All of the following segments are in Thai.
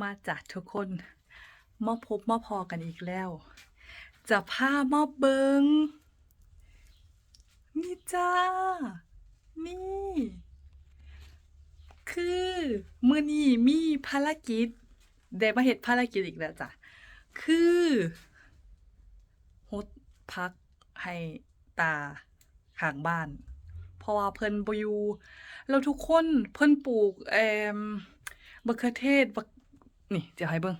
มาจากทุกคนมาพบมาพอกันอีกแล้ว จะพามาเบิงนี่จ้า นี่ คือมือนี้มีภารกิจได้มาเฮ็ดภารกิจอีกแล้วจ้ะ คือฮดพักให้ตาข้างบ้าน เพราะว่าเพิ่นบอยู่แล้วทุกคนเพิ่นปลูกเอ่มมะเขือเทศบัก นี่เดี๋ยวให้เบิ่ง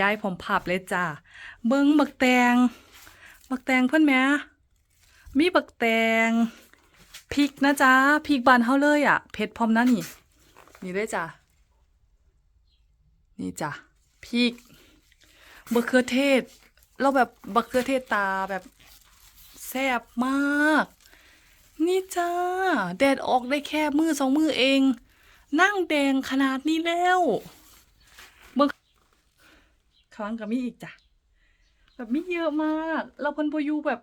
ย้ายผมภาพเลยจ้าเบิ่งบักแตง บักแตงเพิ่นแหมมีบักแตงพริกนะจ๊ะพริกบานเฮาเลยอะเผ็ดพร้อมนะนี่ นี่เลยจ้ะนี่จ้ะพริกมะเขือเทศแล้วแบบมะเขือเทศตาแบบแซ่บมาก นี่จ้าแดดออกได้แค่มือสองมือเอง นั่งแดงขนาดนี้แล้ว ครั้งกับมีอีกจ้ะแบบมีเยอะมาก เราเพิ่นพอยู่แบบ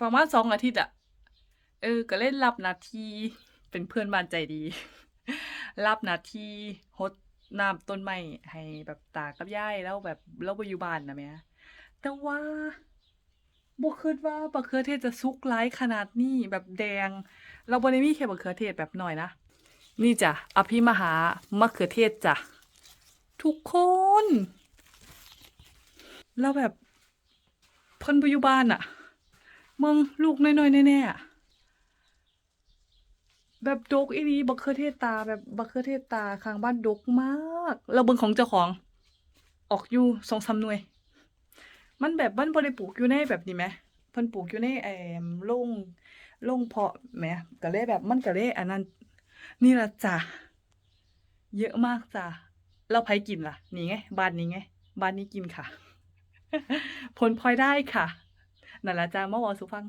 ประมาณสองอาทิตย์อะเออ ก็เล่นรับนาทีเป็นเพื่อนบ้านใจดี รับนาทีฮดน้ำต้นไม้ให้แบบตากับยายแล้วแบบเราไปอยู่บ้านนะแม่แต่ว่าบ่คิดว่าบักเขือเทศจะสุกหลายขนาดนี้แบบแดง เราบ่ได้มีแค่บักเขือเทศแบบหน้อยนะ นี่จ้ะอภิมหามะเขือเทศจ้ะทุกคน แล้วแบบเพิ่นบ่อยู่บ้านอะมืองลูกน้อยๆแน่ๆอะแบบดกอีหลีบักเขือเทศตาแบบบักเขือเทศตาข้างบ้านดกมากแล้วเบิ่งของเจ้าของ ออกอยู่2-3หน่วย มันแบบมันบ่ได้ปลูกอยู่ในแบบนี้แหมเพิ่นปลูกอยู่ในไอ้โรงโรงเพาะแหมก็เลยแบบมันก็เลยอันนั้น นี่ละจ้ะเยอะมากจ้ะแล้วไผกินล่ะนี่ไงบ้านนี้ไงบ้านนี้กินค่ะ ผลพลอยได้ค่ะ นั่นละจ้ะมาเว้าสู่ฟัง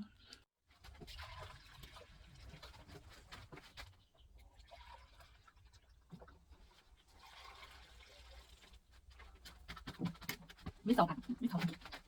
มีสองอันมีสองอัน